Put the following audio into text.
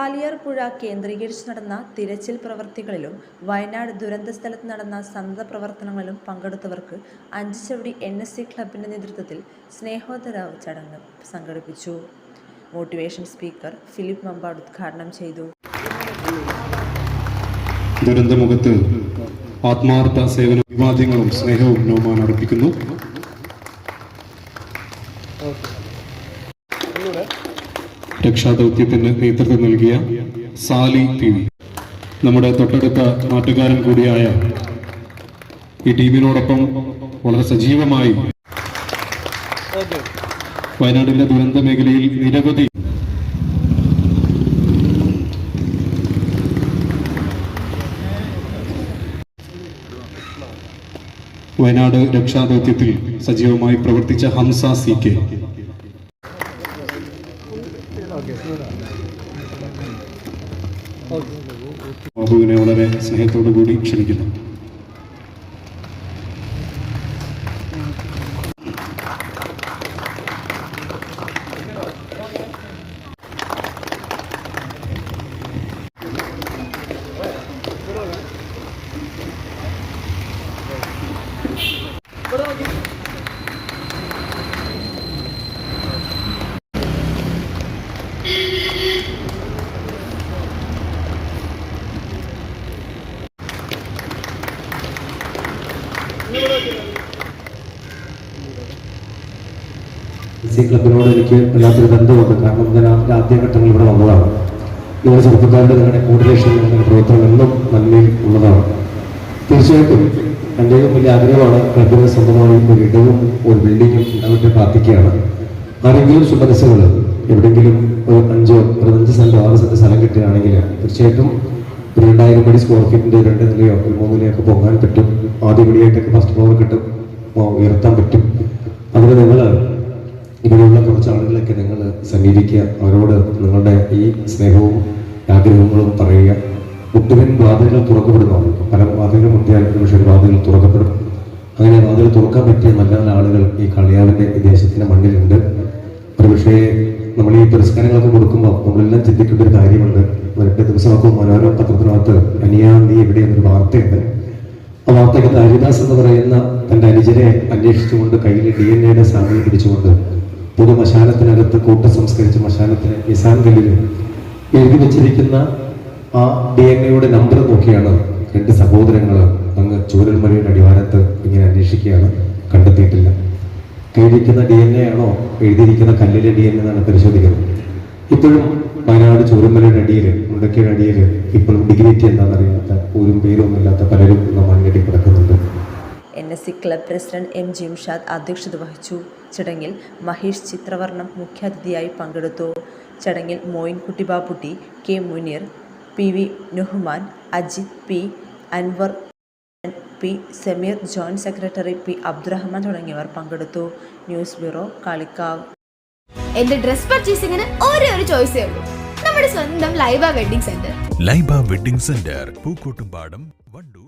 ചാലിയാർ പുഴ കേന്ദ്രീകരിച്ച് നടന്ന തിരച്ചിൽ പ്രവർത്തികളിലും വയനാട് ദുരന്ത സ്ഥലത്ത് നടന്ന സന്നദ്ധ പ്രവർത്തനങ്ങളിലും പങ്കെടുത്തവർക്ക് അഞ്ച് ചവിടി എൻ എസ് സി ക്ലബിന്റെ നേതൃത്വത്തിൽ സ്നേഹോദരാവ് ചടങ്ങ് സംഘടിപ്പിച്ചു. മോട്ടിവേഷൻ സ്പീക്കർ ഫിലിപ്പ് മമ്പാട് ഉദ്ഘാടനം ചെയ്തു. ദുരന്തമുഖത്ത് ആത്മാർത്ഥ സേവന അഭിവാദ്യങ്ങളും സ്നേഹവും നോമാൻ അർപ്പിക്കുന്നു. രക്ഷാദൗത്യത്തിന് നേതൃത്വം നൽകിയ സാലി പി വി. നമ്മുടെ തൊട്ടടുത്ത നാട്ടുകാരൻ കൂടിയായ ഈ ടീമിനോടൊപ്പം വളരെ സജീവമായി വയനാടിന്റെ ദുരന്ത മേഖലയിൽ നിരവധി വയനാട് രക്ഷാദൗത്യത്തിൽ സജീവമായി പ്രവർത്തിച്ച ഹംസ സി കെ. ബാബുവിനെ വളരെ സ്നേഹത്തോടു കൂടി ക്ഷണിക്കുന്നു. സി ക്ലബിനോട് എനിക്ക് വല്ലാത്തൊരു ബന്ധമുണ്ട്. കാരണം ഞാൻ ആദ്യഘട്ടങ്ങൾ ഇവിടെ വന്നതാണ്. ഇവിടെ ചെറുപ്പക്കാരുടെ നിങ്ങളുടെ കോർഡിനേഷൻ നിങ്ങളുടെ പ്രവർത്തനം എന്നും നന്മയിൽ ഉള്ളതാണ്. തീർച്ചയായിട്ടും എന്റെയും വലിയ ആഗ്രഹമാണ് ക്ലബിന് സ്വന്തമായി ഒരു ഇടവും ഒരു ബിൽഡിങ്ങും ഉണ്ടാവട്ടെ പ്രാർത്ഥിക്കുകയാണ്. ആരെങ്കിലും സുമനസ്സുകൾ എവിടെയെങ്കിലും ഒരു അഞ്ചോ അഞ്ച് സെന്റോ ആറ് സെന്റ് സ്ഥലം കിട്ടുകയാണെങ്കിൽ തീർച്ചയായിട്ടും ഒരു രണ്ടായിരം പടി സ്ക്വയർ ഫീറ്റിന്റെ രണ്ട് നിലയോ ഒരു മൂന്ന് നിലയൊക്കെ പോകാൻ പറ്റും. ആദ്യ പടിയായിട്ടൊക്കെ ഫസ്റ്റ് ഫ്ലോർ കിട്ടും. ഉയർത്താൻ പറ്റും. അതിന് നിങ്ങൾ ആളുകളൊക്കെ നിങ്ങൾ സമീപിക്കുക. അവരോട് നിങ്ങളുടെ ഈ സ്നേഹവും ആഗ്രഹങ്ങളും പറയുക. ഒട്ടുമിൻ വാതിലുകൾ തുറക്കപ്പെടുന്നതാണ് പല വാതിലുകൾ മുട്ടിയാൽ പക്ഷേ വാതിൽ തുറക്കപ്പെടും. അങ്ങനെ വാതിൽ തുറക്കാൻ പറ്റിയ നല്ല നല്ല ആളുകൾ ഈ കളിയാവിന്റെ വിദേശത്തിന്റെ ദേശത്തിന്റെ മണ്ണിലുണ്ട്. ഒരു പക്ഷേ നമ്മൾ ഈ പുരസ്കാരങ്ങളൊക്കെ കൊടുക്കുമ്പോൾ നമ്മളെല്ലാം ചിന്തിക്കേണ്ട ഒരു കാര്യമുണ്ട്. ഒരൊക്കെ ദിവസമൊക്കെ മനോരമ പത്രത്തിനകത്ത് അനിയാന്തി എവിടെ എന്നൊരു വാർത്തയുണ്ട്. ആ വാർത്തയ്ക്കകത്ത് ഹരിദാസ് എന്ന് പറയുന്ന തന്റെ അനുജനെ അന്വേഷിച്ചുകൊണ്ട് കയ്യിൽ ഡി എൻ എയുടെ സാമ്യം പിടിച്ചുകൊണ്ട് മശാനത്തിനകത്ത് കൂട്ട സംസ്കരിച്ച മശാനത്തിന് നിസാൻ കല്ലിൽ എഴുതി വെച്ചിരിക്കുന്ന ആ ഡി എൻ എയുടെ നമ്പർ നോക്കിയാണ് രണ്ട് സഹോദരങ്ങൾ അങ്ങ് ചൂരൽമലയുടെ അടിവാരത്ത് ഇങ്ങനെ അന്വേഷിക്കുകയാണ്. കണ്ടെത്തിയിട്ടില്ല. എഴുതിയിരിക്കുന്ന ഡി എൻ എ ആണോ എഴുതിയിരിക്കുന്ന കല്ലിലെ ഡി എൻ എ എന്നാണ് പരിശോധിക്കുന്നത്. ഇപ്പോഴും വയനാട് ചൂരൽമലയുടെ അടിയിൽ മുണ്ടക്കയുടെ അടിയിൽ ഇപ്പോഴും ഡിഗ്രിറ്റി എന്താണെന്നറിയാത്ത ഒരു പേരും ഒന്നുമില്ലാത്ത N S C club president M Jimshad അധ്യക്ഷത വഹിച്ചു. ചടങ്ങിൽ മഹേഷ് ചിത്രവർണം മുഖ്യാതിഥിയായി പങ്കെടുത്തു. ചടങ്ങിൽ Moinkutty Bapputty K Muneer P V Nuhman Ajith P Anwar P Sameer joint secretary P Abdurahman തുടങ്ങിയവർ പങ്കെടുത്തു. News bureau Kalikavu. എന്റെ ഡ്രസ് പർച്ചേസിംഗിന് ഒരേ ഒരു ചോയ്സേ ഉള്ളൂ. നമ്മുടെ സ്വന്തം Laiba wedding centre. Laiba wedding centre Pookkottumpadam Wandoor.